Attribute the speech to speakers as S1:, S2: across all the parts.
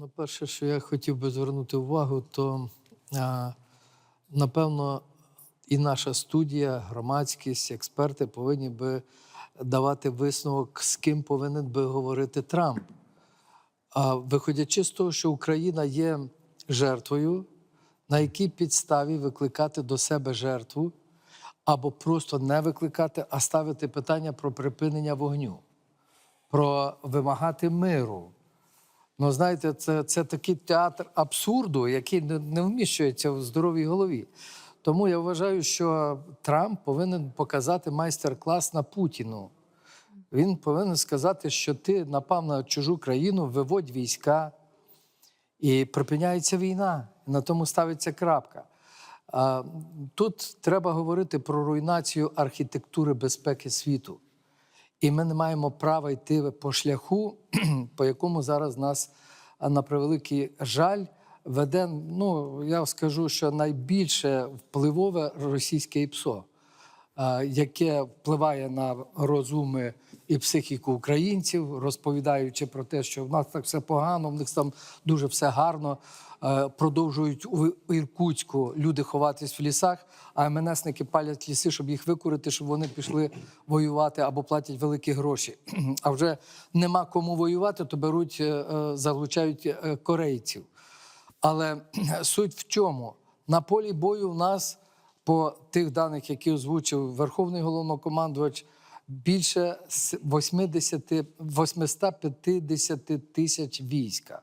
S1: Ну, перше, що я хотів би звернути увагу, то а, напевно і наша студія, громадськість, експерти повинні би давати висновок, з ким повинен би говорити Трамп. А виходячи з того, що Україна є жертвою, на якій підставі викликати до себе жертву, або просто не викликати, а ставити питання про припинення вогню, про вимагати миру. Ну, знаєте, це, це такий театр абсурду, який не, вміщується в здоровій голові. Тому я вважаю, що Трамп повинен показати майстер-клас на Путіну. Він повинен сказати, що ти напав на чужу країну, виводь війська, і припиняється війна. На тому ставиться крапка. Тут треба говорити про руйнацію архітектури безпеки світу. І ми не маємо права йти по шляху, по якому зараз нас, на превеликий жаль, веде, ну, я скажу, що найбільше впливове російське ІПСО, яке впливає на розуми і психіку українців, розповідаючи про те, що в нас так все погано, в них там дуже все гарно. Е, Продовжують у Іркутську люди ховатись в лісах, а МНСники палять ліси, щоб їх викурити, щоб вони пішли воювати або платять великі гроші. А вже нема кому воювати, то беруть, е, е, залучають е, корейців. Але суть в чому? На полі бою в нас, по тих даних, які озвучив Верховний головнокомандувач, більше с- 80, 850 тисяч війська.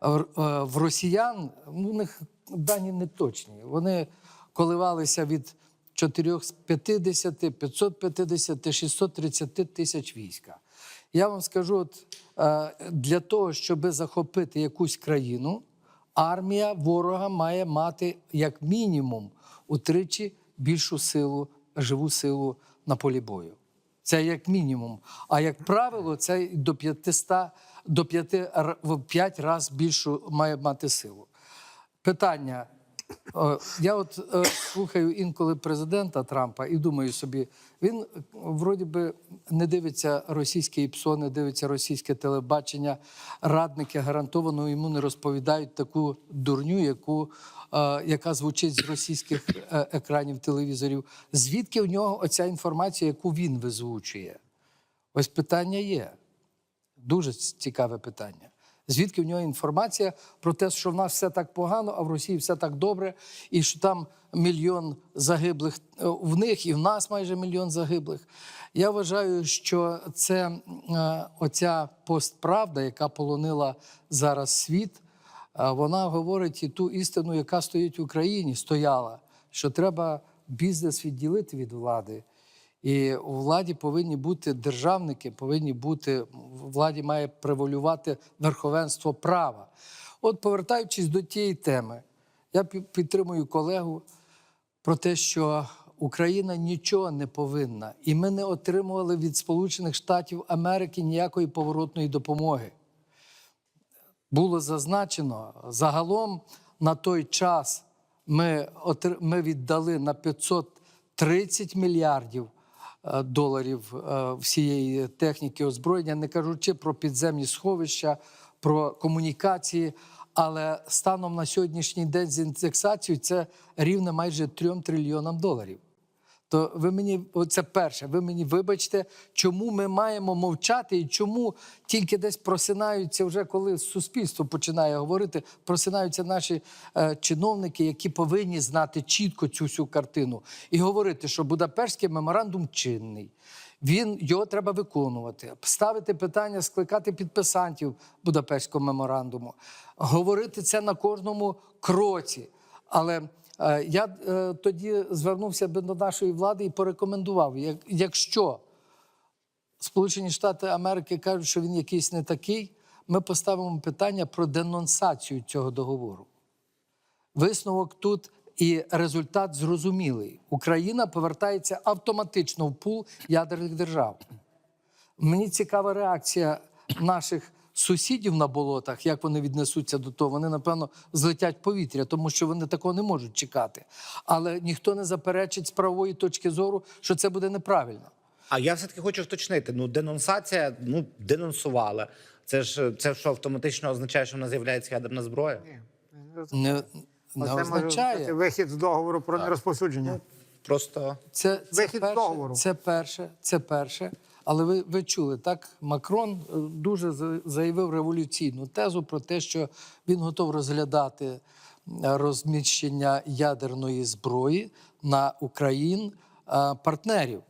S1: В, е, росіян ну, у них дані не точні. Вони коливалися від 450, 550, 630 тисяч війська. Я вам скажу, от, е, для того, щоб захопити якусь країну, армія ворога має мати як мінімум утричі більшу силу, живу силу на полі бою. Це як мінімум. А як правило, це до 500, до 5, р- в 5 разів більшу має мати силу. Питання. Е, Я от е, слухаю інколи президента Трампа і думаю собі, він е, вроді би не дивиться російське ІПСО, не дивиться російське телебачення. Радники гарантовано йому не розповідають таку дурню, яку, е, яка звучить з російських е, екранів телевізорів. Звідки в нього оця інформація, яку він визвучує? Ось питання є. Дуже цікаве питання. Звідки в нього інформація про те, що в нас все так погано, а в Росії все так добре, і що там мільйон загиблих е, в них, і в нас майже мільйон загиблих. Я вважаю, що це е, оця постправда, яка полонила зараз світ, е, вона говорить і ту істину, яка стоїть в Україні, стояла, що треба бізнес відділити від влади. І у владі повинні бути державники, повинні бути владі має превалювати верховенство права. От, повертаючись до тієї теми, я підтримую колегу про те, що Україна нічого не повинна, і ми не отримували від Сполучених Штатів Америки ніякої поворотної допомоги було зазначено, загалом на той час ми, ми віддали на 530 мільярдів доларів е, всієї техніки озброєння, не кажучи про підземні сховища, про комунікації. Але станом на сьогоднішній день з індексацією це рівне майже 3 трильйонам доларів. То ви мені, це перше, ви мені вибачте, чому ми маємо мовчати і чому тільки десь просинаються, вже коли суспільство починає говорити, просинаються наші е, чиновники, які повинні знати чітко цю всю картину і говорити, що Будапештський меморандум чинний. Він його треба виконувати, ставити питання, скликати підписантів Будапештського меморандуму, говорити це на кожному кроці. Але я е, тоді звернувся би до нашої влади і порекомендував, якщо Сполучені Штати Америки кажуть, що він якийсь не такий, ми поставимо питання про денонсацію цього договору. Висновок тут і результат зрозумілий. Україна повертається автоматично в пул ядерних держав. Мені цікава реакція наших сусідів на болотах, як вони віднесуться до того. Вони, напевно, злетять в повітря, тому що вони такого не можуть чекати. Але ніхто не заперечить з правової точки зору, що це буде неправильно.
S2: А я все таки хочу вточнити: ну денонсація, ну денонсували. Це ж це що автоматично означає, що в нас з'являється ядерна зброя?
S3: Ні.
S1: Не, не
S3: може
S1: означає.
S3: бути вихід з договору про нерозповсюдження.
S2: Просто
S1: Це, це,
S3: Вихід з
S1: перше,
S3: договору.
S1: це перше, це перше. Але ви, ви чули, так? Макрон е, дуже заявив революційну тезу про те, що він готов розглядати е, розміщення ядерної зброї на Україн е, партнерів.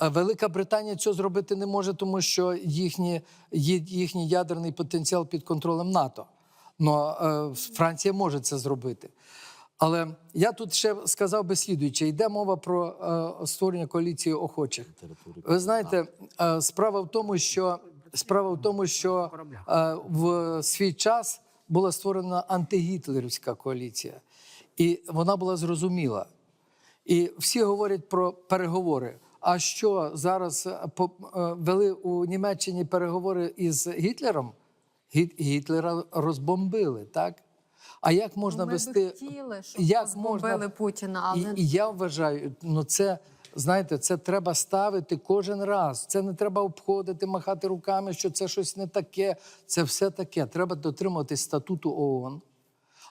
S1: Велика Британія цього зробити не може, тому що їхні, їхній ядерний потенціал під контролем НАТО. Но Франція може це зробити. Але я тут ще сказав би слідуюче: йде мова про е, створення коаліції охочих. Ви знаєте, е, справа в тому, що справа в тому, що е, в свій час була створена антигітлерівська коаліція, і вона була зрозуміла. І всі говорять про переговори. А що зараз е, е, вели у Німеччині переговори із Гітлером? Гі- Гітлера розбомбили, так? А як можна
S4: Ну, ми
S1: вести
S4: хотіли, щоб
S1: як можна-
S4: Путіна, але
S1: і, і я вважаю, ну це знаєте, це треба ставити кожен раз. Це не треба обходити, махати руками, що це щось не таке. Це все таке. Треба дотримуватись статуту ООН.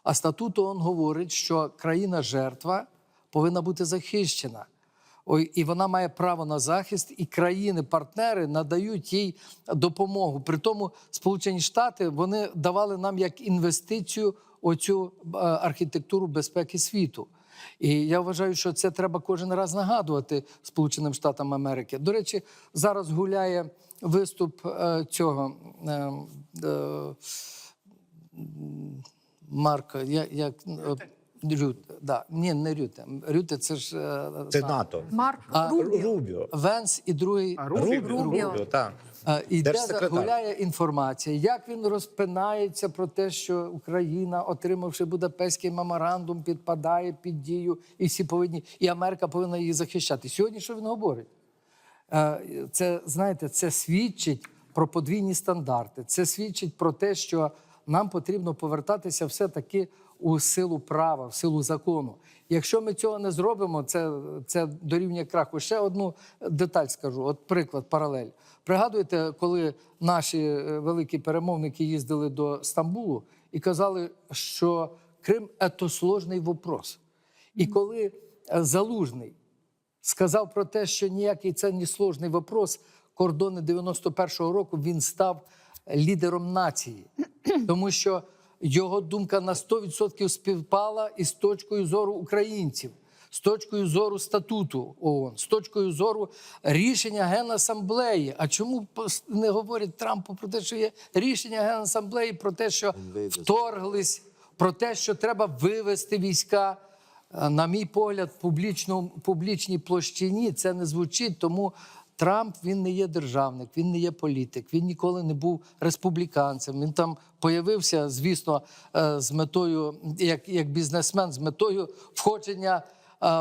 S1: А статут ООН говорить, що країна жертва повинна бути захищена. Ой, і вона має право на захист, і країни-партнери надають їй допомогу. При тому Сполучені Штати вони давали нам як інвестицію оцю е, архітектуру безпеки світу. І я вважаю, що це треба кожен раз нагадувати Сполученим Штатам Америки. До речі, зараз гуляє виступ е, цього. е, е, Марка, як, Рют, да. Ні, не Рюте. Рюте це ж е,
S2: це
S1: та.
S2: НАТО.
S4: Марк
S1: А,
S4: Рубіо.
S2: Рубіо.
S1: Венс і другий
S3: А Рубіо?
S2: Рубіо,
S4: Рубіо.
S2: Рубіо, так.
S1: Е, Іде гуляє інформація, як він розпинається про те, що Україна, отримавши Будапештський меморандум, підпадає під дію, і всі повинні, і Америка повинна її захищати. Сьогодні що він говорить? Е, Це знаєте, це свідчить про подвійні стандарти. Це свідчить про те, що нам потрібно повертатися все-таки у силу права, в силу закону. Якщо ми цього не зробимо, це, це дорівнює краху. Ще одну деталь скажу. От приклад, паралель. Пригадуєте, коли наші е, великі перемовники їздили до Стамбулу і казали, що Крим це сложний вопрос. І коли е, залужний сказав про те, що ніякий це не сложний вопрос. Кордони 91-го року він став лідером нації, тому що його думка на 100% співпала із точкою зору українців, з точкою зору статуту ООН, з точкою зору рішення Генасамблеї. А чому не говорять Трампу про те, що є рішення Генасамблеї про те, що вторглись, про те, що треба вивести війська? Е, На мій погляд, в публічній площині це не звучить, тому Трамп він не є державник, він не є політик, він ніколи не був республіканцем. Він там появився, звісно, е, з метою, як, як бізнесмен, з метою входження е,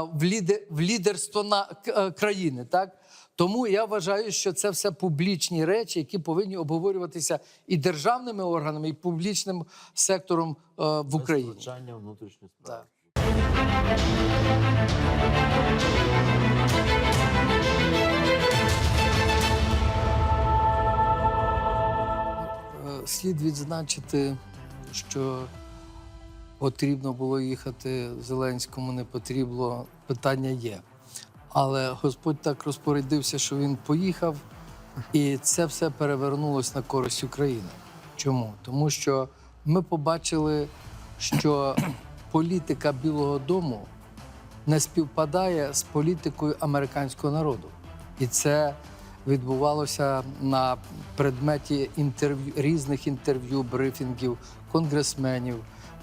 S1: в, лідер, в лідерство на е, країни. Так? Тому я вважаю, що це все публічні речі, які повинні обговорюватися і державними органами, і публічним сектором в Україні.
S5: Внутрішніх справ.
S1: Так. Слід відзначити, що потрібно було їхати Зеленському, не потрібно, питання є. Але Господь так розпорядився, що він поїхав, і це все перевернулось на користь України. Чому? Тому що ми побачили, що політика Білого Дому не співпадає з політикою американського народу. І це відбувалося на предметі інтерв'ю різних інтерв'ю, брифінгів, конгресменів,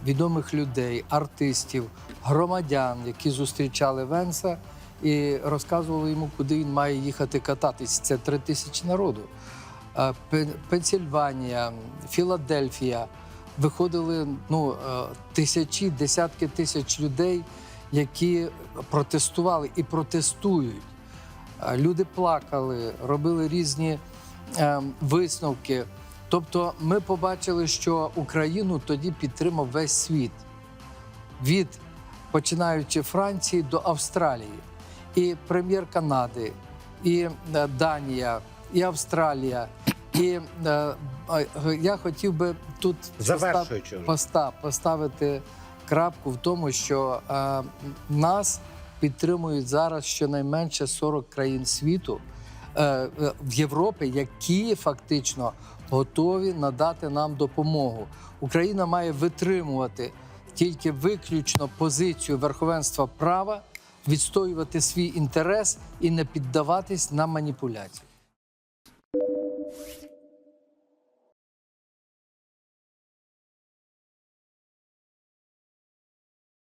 S1: відомих людей, артистів, громадян, які зустрічали Венса і розказували йому, куди він має їхати кататись. Це три тисячі народу. Е, Пенсільванія, Філадельфія виходили ну, е, тисячі, десятки тисяч людей, які протестували і протестують. Люди плакали, робили різні е, висновки. Тобто, ми побачили, що Україну тоді підтримав весь світ від починаючи Франції до Австралії, і прем'єр Канади, і е, Данія, і Австралія, І е, я хотів би тут
S2: Завершуючи вже.
S1: поста- поставити крапку в тому, що е, нас підтримують зараз щонайменше 40 країн світу е, е, в Європі, які фактично готові надати нам допомогу. Україна має витримувати тільки виключно позицію верховенства права, відстоювати свій інтерес і не піддаватись на маніпуляції.